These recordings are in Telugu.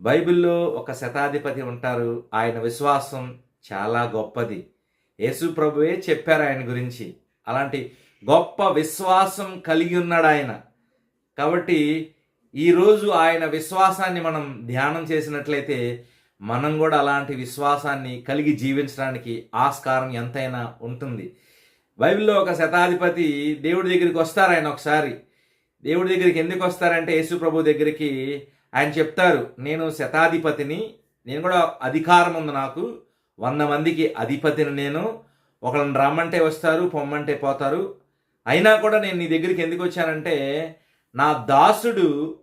బైబిల్లో ఒక శతాధిపతి ఉంటారు. ఆయన విశ్వాసం చాలా గొప్పది. యేసు ప్రభువే చెప్పారు ఆయన గురించి. అలాంటి గొప్ప విశ్వాసం కలిగి ఉన్నాడు ఆయన. కాబట్టి ఈరోజు ఆయన విశ్వాసాన్ని మనం ధ్యానం చేసినట్లయితే మనం కూడా అలాంటి విశ్వాసాన్ని కలిగి జీవించడానికి ఆస్కారం ఎంతైనా ఉంటుంది. బైబిల్లో ఒక శతాధిపతి దేవుడి దగ్గరికి వస్తారు ఆయన ఒకసారి. దేవుడి దగ్గరికి ఎందుకు వస్తారంటే యేసు ప్రభు దగ్గరికి ఆయన చెప్తారు నేను శతాధిపతిని నేను కూడా అధికారం ఉంది నాకు. వంద మందికి అధిపతిని నేను. ఒకళ్ళని రమ్మంటే వస్తారు పొమ్మంటే పోతారు. అయినా కూడా నేను నీ దగ్గరికి ఎందుకు వచ్చానంటే నా దాసుడు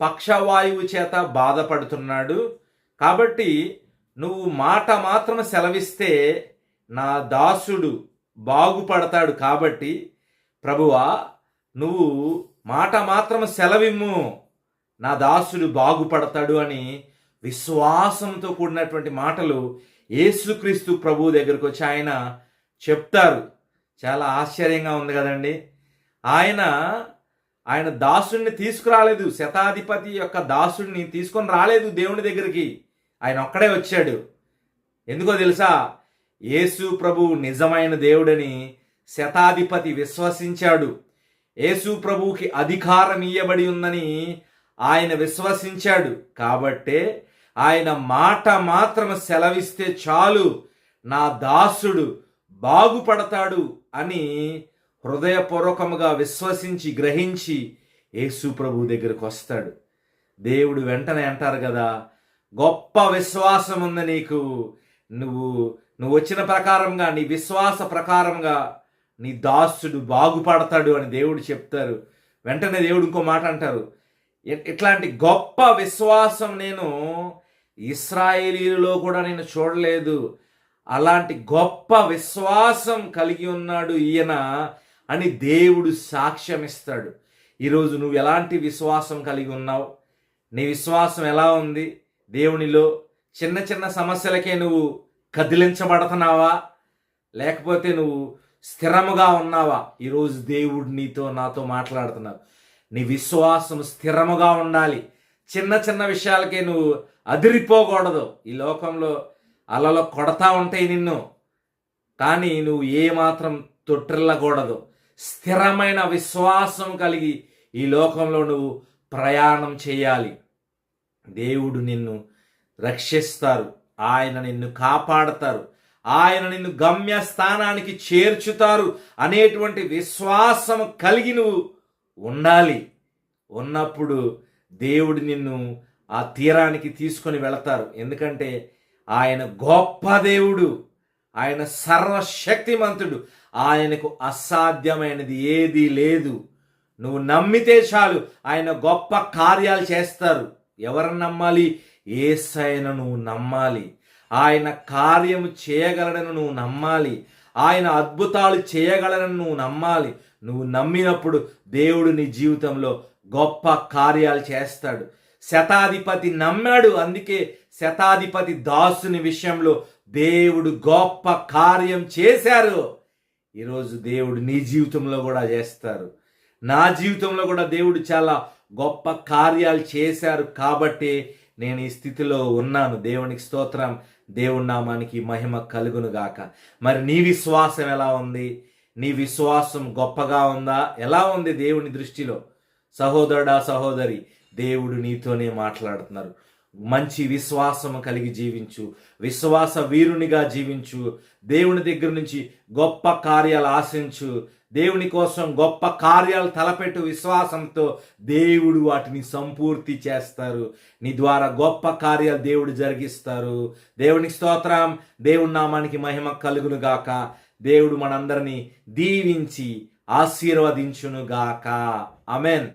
పక్షవాయువు చేత బాధపడుతున్నాడు. కాబట్టి నువ్వు మాట మాత్రం సెలవిస్తే నా దాసుడు బాగుపడతాడు కాబట్టి ప్రభువా నువ్వు మాట మాత్రం సెలవిమ్ము. నా దాసుడు బాగుపడతాడు అని విశ్వాసంతో కూడినటువంటి మాటలు యేసుక్రీస్తు ప్రభు దగ్గరకు వచ్చి ఆయన చెప్తారు. చాలా ఆశ్చర్యంగా ఉంది కదండి. ఆయన ఆయన దాసుడిని తీసుకురాలేదు. శతాధిపతి యొక్క దాసుడిని తీసుకొని రాలేదు దేవుని దగ్గరికి. ఆయన ఒక్కడే వచ్చాడు. ఎందుకో తెలుసా? యేసు ప్రభు నిజమైన దేవుడని శతాధిపతి విశ్వసించాడు. యేసు ప్రభువుకి అధికారం ఇయ్యబడి ఉందని ఆయన విశ్వసించాడు. కాబట్టే ఆయన మాట మాత్రం సెలవిస్తే చాలు. నా దాసుడు బాగుపడతాడు అని హృదయపూర్వకముగా విశ్వసించి గ్రహించి యేసు ప్రభు దగ్గరకు వస్తాడు. దేవుడు వెంటనే అంటారు కదా గొప్ప విశ్వాసం ఉంది నీకు. నువ్వు నువ్వు వచ్చిన ప్రకారంగా నీ విశ్వాస ప్రకారంగా నీ దాసుడు బాగుపడతాడు అని దేవుడు చెప్తారు. వెంటనే దేవుడు ఇంకో మాట అంటారు ఇట్లాంటి గొప్ప విశ్వాసం నేను ఇస్రాయేలీలో కూడా నేను చూడలేదు. అలాంటి గొప్ప విశ్వాసం కలిగి ఉన్నాడు ఈయన అని దేవుడు సాక్ష్యం ఇస్తాడు ఈరోజు నువ్వు ఎలాంటి విశ్వాసం కలిగి ఉన్నావు? నీ విశ్వాసం ఎలా ఉంది? దేవునిలో చిన్న చిన్న సమస్యలకే నువ్వు కదిలించబడుతున్నావా? లేకపోతే నువ్వు స్థిరముగా ఉన్నావా? ఈరోజు దేవుడు నీతో నాతో మాట్లాడుతున్నావు నీ విశ్వాసం స్థిరముగా ఉండాలి. చిన్న చిన్న విషయాలకే నువ్వు అదిరిపోకూడదు. ఈ లోకంలో అలలో కొడతా ఉంటాయి నిన్ను. కానీ నువ్వు ఏమాత్రం తొట్టిల్లకూడదు. స్థిరమైన విశ్వాసం కలిగి ఈ లోకంలో నువ్వు ప్రయాణం చేయాలి. దేవుడు నిన్ను రక్షిస్తారు. ఆయన నిన్ను కాపాడతారు. ఆయన నిన్ను గమ్య స్థానానికి చేర్చుతారు అనేటువంటి విశ్వాసం కలిగి నువ్వు ఉండాలి. ఉన్నప్పుడు దేవుడు నిన్ను ఆ తీరానికి తీసుకొని వెళతారు. ఎందుకంటే ఆయన గొప్ప దేవుడు. ఆయన సర్వశక్తిమంతుడు. ఆయనకు అసాధ్యమైనది ఏదీ లేదు. నువ్వు నమ్మితే చాలు ఆయన గొప్ప కార్యాలు చేస్తారు. ఎవరిని నమ్మాలి? ఏసైన నువ్వు నమ్మాలి. ఆయన కార్యము చేయగలడని నువ్వు నమ్మాలి. ఆయన అద్భుతాలు చేయగలనని నువ్వు నమ్మాలి. నువ్వు నమ్మినప్పుడు దేవుడు నీ జీవితంలో గొప్ప కార్యాలు చేస్తాడు. శతాధిపతి నమ్మాడు. అందుకే శతాధిపతి దాసుని విషయంలో దేవుడు గొప్ప కార్యం చేశారు. ఈరోజు దేవుడు నీ జీవితంలో కూడా చేస్తారు. నా జీవితంలో కూడా దేవుడు చాలా గొప్ప కార్యాలు చేశారు కాబట్టి నేను ఈ స్థితిలో ఉన్నాను. దేవునికి స్తోత్రం. దేవుడి నామానికి మహిమ కలుగును గాక. మరి నీ విశ్వాసం ఎలా ఉంది? నీ విశ్వాసం గొప్పగా ఉందా? ఎలా ఉంది దేవుని దృష్టిలో? సహోదరుడా సహోదరి దేవుడు నీతోనే మాట్లాడుతున్నారు. మంచి విశ్వాసము కలిగి జీవించు విశ్వాస వీరునిగా జీవించు దేవుని దగ్గర నుంచి గొప్ప కార్యాలు ఆశించు దేవుని కోసం గొప్ప కార్యాలు తలపెట్టు విశ్వాసంతో దేవుడు వాటిని సంపూర్తి చేస్తారు. నీ ద్వారా గొప్ప కార్యాలు దేవుడు జరిగిస్తారు. దేవునికి స్తోత్రం. దేవుడి నామానికి మహిమ కలుగును గాక. దేవుడు మనందరినీ దీవించి ఆశీర్వదించును గాక. అమెన్